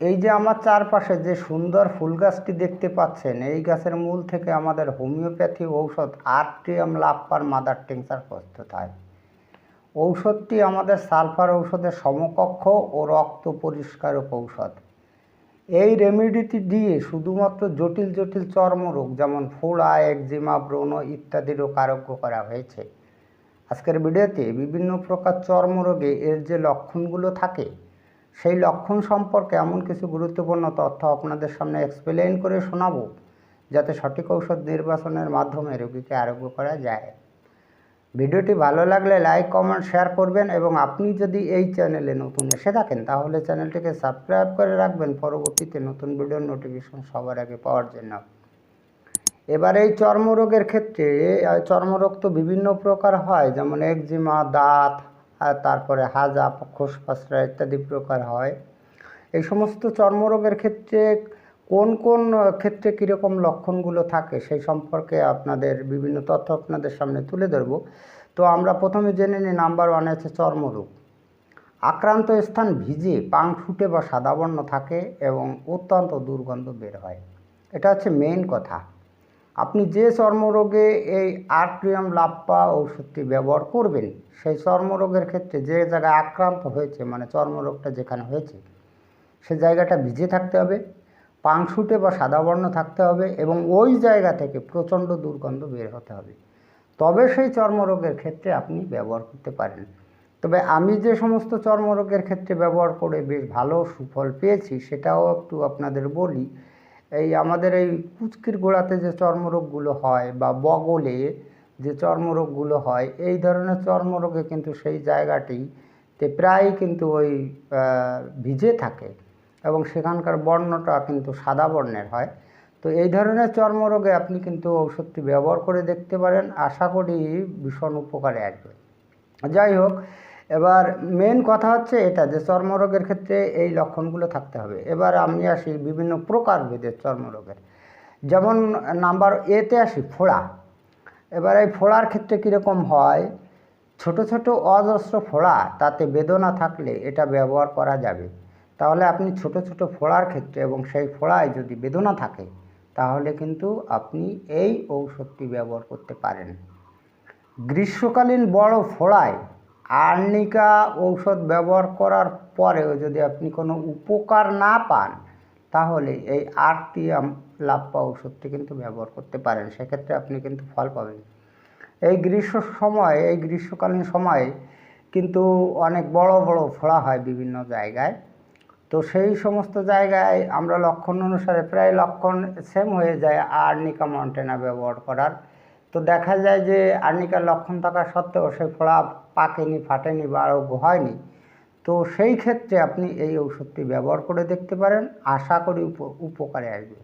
এই যে আমার চারপাশে যে সুন্দর ফুল গাছটি দেখতে পাচ্ছেন, এই গাছের মূল থেকে আমাদের হোমিওপ্যাথি ঔষধ আর্ট্রিয়াম লাপ্পার মাদার টিংচার প্রস্তুত হয় ঔষধটি আমাদের সালফার ঔষধের সমকক্ষ ও রক্ত পরিষ্কারক ঔষধ। এই রেমেডিটি দিয়ে শুধুমাত্র জটিল জটিল চর্মরোগ যেমন ফোড়া একজিমা, ব্রণ ইত্যাদি রোগ আরোগ্য করা হয়েছে। আজকের ভিডিওতে বিভিন্ন প্রকার চর্মরোগে এর যে লক্ষণগুলো থাকে সেই লক্ষণ সম্পর্কে এমন কিছু গুরুত্বপূর্ণ তথ্য আপনাদের সামনে এক্সপ্লেইন করে শোনাবো, যাতে সঠিক ঔষধ নির্বাচনের মাধ্যমে রোগীকে আরোগ্য করা যায়। ভিডিওটি ভালো লাগলে লাইক কমেন্ট শেয়ার করবেন এবং আপনি যদি এই চ্যানেলে নতুন এসে থাকেন, তাহলে চ্যানেলটিকে সাবস্ক্রাইব করে রাখবেন। পরবর্তীতে নতুন ভিডিওর নোটিফিকেশন সবার আগে পাওয়ার জন্য। এবার এই চর্মরোগের ক্ষেত্রে চর্মরোগ তো বিভিন্ন প্রকার হয়, যেমন একজিমা দাঁত তারপরে হাজা খোসপাসরা ইত্যাদি প্রকার হয়। এই সমস্ত চর্মরোগের ক্ষেত্রে কোন কোন ক্ষেত্রে কীরকম লক্ষণগুলো থাকে সেই সম্পর্কে আপনাদের বিভিন্ন তথ্য আপনাদের সামনে তুলে ধরবো। তো আমরা প্রথমে জেনে নিই, নাম্বার ওয়ান আছে চর্মরোগ। আক্রান্ত স্থান ভিজে, পাং ফুটে বা সাদা বর্ণ থাকে এবং অত্যন্ত দুর্গন্ধ বের হয়। এটা হচ্ছে মেইন কথা। আপনি যে চর্মরোগে এই আর্ট্রিয়াম লাপ্পা ওষুধটি ব্যবহার করবেন, সেই চর্মরোগের ক্ষেত্রে যে জায়গায় আক্রান্ত হয়েছে মানে চর্মরোগটা যেখানে হয়েছে, সে জায়গাটা ভিজে থাকতে হবে পাংশুটে বা সাদা বর্ণ থাকতে হবে এবং ওই জায়গা থেকে প্রচণ্ড দুর্গন্ধ বের হতে হবে। তবে সেই চর্মরোগের ক্ষেত্রে আপনি ব্যবহার করতে পারেন। তবে আমি যে সমস্ত চর্মরোগের ক্ষেত্রে ব্যবহার করে বেশ ভালো সুফল পেয়েছি, সেটাও একটু আপনাদের বলি। এই আমাদের এই কুচকির গোড়াতে যে চর্মরোগগুলো হয় বা বগলে যে চর্মরোগগুলো হয়, এই ধরনের চর্মরোগে কিন্তু সেই জায়গাটিতে প্রায় কিন্তু ওই ভিজে থাকে এবং সেখানকার বর্ণটা কিন্তু সাদা বর্ণের হয়। তো এই ধরনের চর্মরোগে আপনি কিন্তু ঔষধটি ব্যবহার করে দেখতে পারেন। আশা করি ভীষণ উপকারে আসবে। যাই হোক এবার মেন কথা হচ্ছে এটা, যে চর্মরোগের ক্ষেত্রে এই লক্ষণগুলো থাকতে হবে। এবার আমি আসি বিভিন্ন প্রকার প্রকারভেদের চর্মরোগের। যেমন নাম্বার এতে আসি ফোড়া। এবার এই ফোড়ার ক্ষেত্রে কীরকম হয়? ছোট ছোট অজস্র ফোড়া, তাতে বেদনা থাকলে এটা ব্যবহার করা যাবে। তাহলে আপনি ছোট ছোট ফোড়ার ক্ষেত্রে এবং সেই ফোড়ায় যদি বেদনা থাকে, তাহলে কিন্তু আপনি এই ঔষধটি ব্যবহার করতে পারেন। গ্রীষ্মকালীন বড় ফোড়ায় আর্নিকা ঔষধ ব্যবহার করার পরেও যদি আপনি কোনো উপকার না পান, তাহলে এই আরটিএম লাপ্পা ওষুধটি কিন্তু ব্যবহার করতে পারেন। সেক্ষেত্রে আপনি কিন্তু ফল পাবেন। এই গ্রীষ্ম সময়, এই গ্রীষ্মকালীন সময়ে কিন্তু অনেক বড় বড় ফোড়া হয় বিভিন্ন জায়গায়। তো সেই সমস্ত জায়গায় আমরা লক্ষণ অনুসারে প্রায় লক্ষণ সেম হয়ে যায় আর্নিকা মন্টেনা ব্যবহার করার। তো দেখা যায় যে আর্নিকার লক্ষণ থাকা সত্ত্বেও সেই ফোড়া পাকেনি, ফাটেনি বা আরোগ্য হয়নি। তো সেই ক্ষেত্রে আপনি এই ওষুধটি ব্যবহার করে দেখতে পারেন। আশা করি উপ- উপকারে আসবে।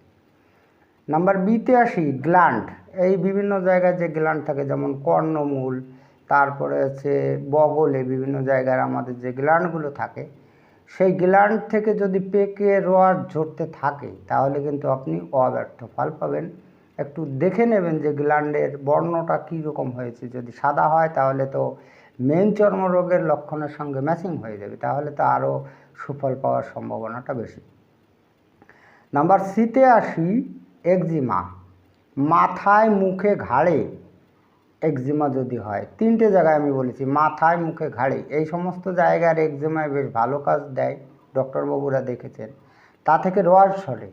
নাম্বার বিতে আসি, গ্ল্যান্ড। এই বিভিন্ন জায়গায় যে গ্ল্যান্ড থাকে, যেমন কর্ণমূল, তারপরে হচ্ছে বগলে বিভিন্ন জায়গার আমাদের যে গ্ল্যান্ডগুলো থাকে, সেই গ্ল্যান্ড থেকে যদি পেকে রস ঝরতে থাকে, তাহলে কিন্তু আপনি অব্যর্থ ফল পাবেন। একটু দেখে নেবেন যে গ্ল্যান্ডের বর্ণটা কী রকম হয়েছে। যদি সাদা হয়, তাহলে তো মেন চর্মরোগের লক্ষণের সঙ্গে ম্যাচিং হয়ে যাবে, তাহলে তো আরও সুফল পাওয়ার সম্ভাবনাটা বেশি। নাম্বার সিতে আসি, একজিমা। মাথায় মুখে ঘাড়ে একজিমা যদি হয়, তিনটে জায়গায় আমি বলেছি, মাথায় মুখে ঘাড়ে। এই সমস্ত জায়গার একজিমায় বেশ ভালো কাজ দেয়, ডক্টরবাবুরা দেখেছেন। তা থেকে রস ঝরে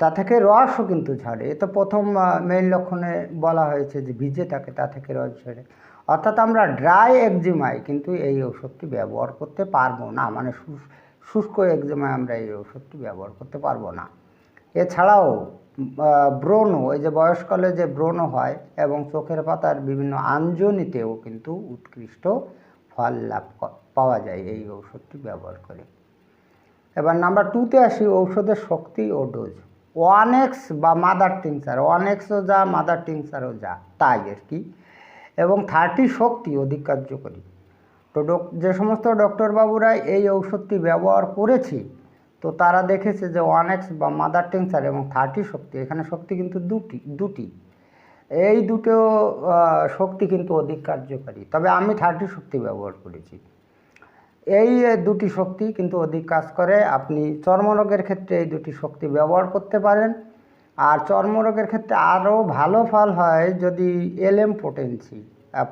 তা থেকে রসও কিন্তু ঝরে এ তো প্রথম মেইন লক্ষণে বলা হয়েছে যে ভিজে থাকে তা থেকে রস ঝরে অর্থাৎ আমরা ড্রাই একজিমায় কিন্তু এই ওষুধটি ব্যবহার করতে পারব না। মানে শুষ্ক একজিমায় আমরা এই ওষুধটি ব্যবহার করতে পারব না। এছাড়াও ব্রণ এই যে বয়সকালে যে ব্রণ হয় এবং চোখের পাতার বিভিন্ন আঞ্জনিতেও কিন্তু উৎকৃষ্ট ফল লাভ পাওয়া যায় এই ঔষধটি ব্যবহার করে। এবার নাম্বার টুতে আসি, ঔষধের শক্তি ও ডোজ ওয়ান এক্স বা মাদার টিংসার ওয়ান এক্সও যা মাদার টিংসারও যা, তাই আর কি। এবং থার্টি শক্তি অধিক কার্যকরী। তো ডক- যে সমস্ত ডক্টরবাবুরা এই ঔষধটি ব্যবহার করেছে, তো তারা দেখেছে যে ওয়ান এক্স বা মাদার টেন্সার এবং থার্টি শক্তি, এখানে শক্তি কিন্তু দুটি দুটি। এই দুটো শক্তি কিন্তু অধিক কার্যকারী। তবে আমি থার্টি শক্তি ব্যবহার করেছি। এই দুটি শক্তি কিন্তু অধিক কাজ করে। আপনি চর্মরোগের ক্ষেত্রে এই দুটি শক্তি ব্যবহার করতে পারেন। আর চর্মরোগের ক্ষেত্রে আরও ভালো ফল হয় যদি এলএম পোটেন্সি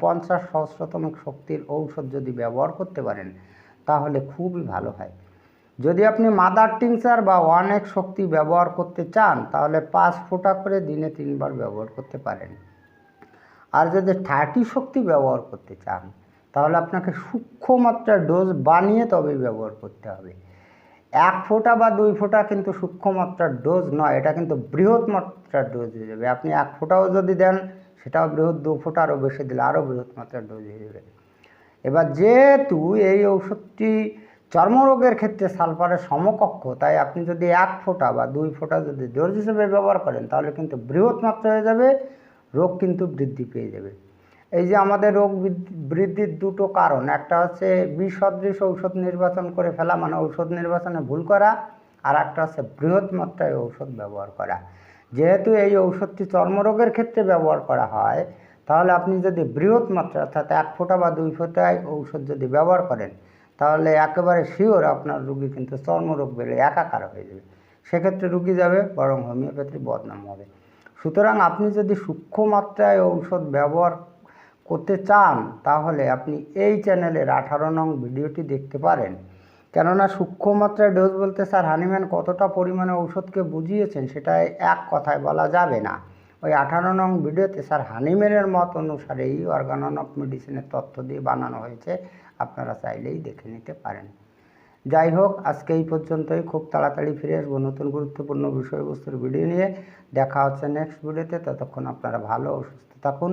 পঞ্চাশ সহস্রতমিক শক্তির ঔষধ যদি ব্যবহার করতে পারেন, তাহলে খুবই ভালো হয়। যদি আপনি মাদার টিংচার বা অনেক শক্তি ব্যবহার করতে চান, তাহলে পাঁচ ফোঁটা করে দিনে তিনবার ব্যবহার করতে পারেন। আর যদি থার্টি শক্তি ব্যবহার করতে চান তাহলে আপনাকে সূক্ষ্ম মাত্রার ডোজ বানিয়ে তবেই ব্যবহার করতে হবে। এক ফোঁটা বা দুই ফোঁটা কিন্তু সূক্ষ্ম মাত্রার ডোজ নয়, এটা কিন্তু বৃহৎ মাত্রার ডোজ হয়ে যাবে। আপনি এক ফোঁটাও যদি দেন, সেটাও বৃহৎ দু ফোঁটা আরও বেশি দিলে আরও বৃহৎ মাত্রার ডোজ হয়ে যাবে। এবার যেহেতু এই ঔষধটি চর্মরোগের ক্ষেত্রে সালফারের সমকক্ষ, তাই আপনি যদি এক ফোঁটা বা দুই ফোঁটা যদি ডোজ হিসেবে ব্যবহার করেন, তাহলে কিন্তু বৃহৎ মাত্রা হয়ে যাবে, রোগ কিন্তু বৃদ্ধি পেয়ে যাবে। এই যে আমাদের রোগ বৃদ্ধি- বৃদ্ধির দুটো কারণ, একটা হচ্ছে বিসদৃশ ঔষধ নির্বাচন করে ফেলা মানে ঔষধ নির্বাচনে ভুল করা, আর একটা হচ্ছে বৃহৎ মাত্রায় ঔষধ ব্যবহার করা। যেহেতু এই ঔষধটি চর্মরোগের ক্ষেত্রে ব্যবহার করা হয়, তাহলে আপনি যদি বৃহৎ মাত্রা, অর্থাৎ এক ফোঁটা বা দুই ফোঁটায় ঔষধ যদি ব্যবহার করেন, তাহলে একেবারে শিওর আপনার রুগী কিন্তু চর্মরোগ বেড়ে একাকার হয়ে যাবে। সেক্ষেত্রে রুগী যাবে, বরং হোমিওপ্যাথির বদনাম হবে। সুতরাং আপনি যদি সূক্ষ্ম মাত্রায় ঔষধ ব্যবহার করতে চান, তাহলে আপনি এই চ্যানেলের আঠারো নং ভিডিওটি দেখতে পারেন। কেননা সূক্ষ্ম মাত্রায় ডোজ বলতে স্যার হানিম্যান কতটা পরিমাণে ঔষধকে বুঝিয়েছেন সেটা এক কথায় বলা যাবে না। ওই আঠারো নং ভিডিওতে স্যার হানিম্যানের মত অনুসারে এই অর্গানন অফ মেডিসিনের তথ্য দিয়ে বানানো হয়েছে, আপনারা চাইলেই দেখে নিতে পারেন। যাই হোক, আজকে এই পর্যন্তই। খুব তাড়াতাড়ি ফিরে আসব নতুন গুরুত্বপূর্ণ বিষয়বস্তুর ভিডিও নিয়ে। দেখা হচ্ছে নেক্সট ভিডিওতে ততক্ষণ আপনারা ভালো ও সুস্থ থাকুন।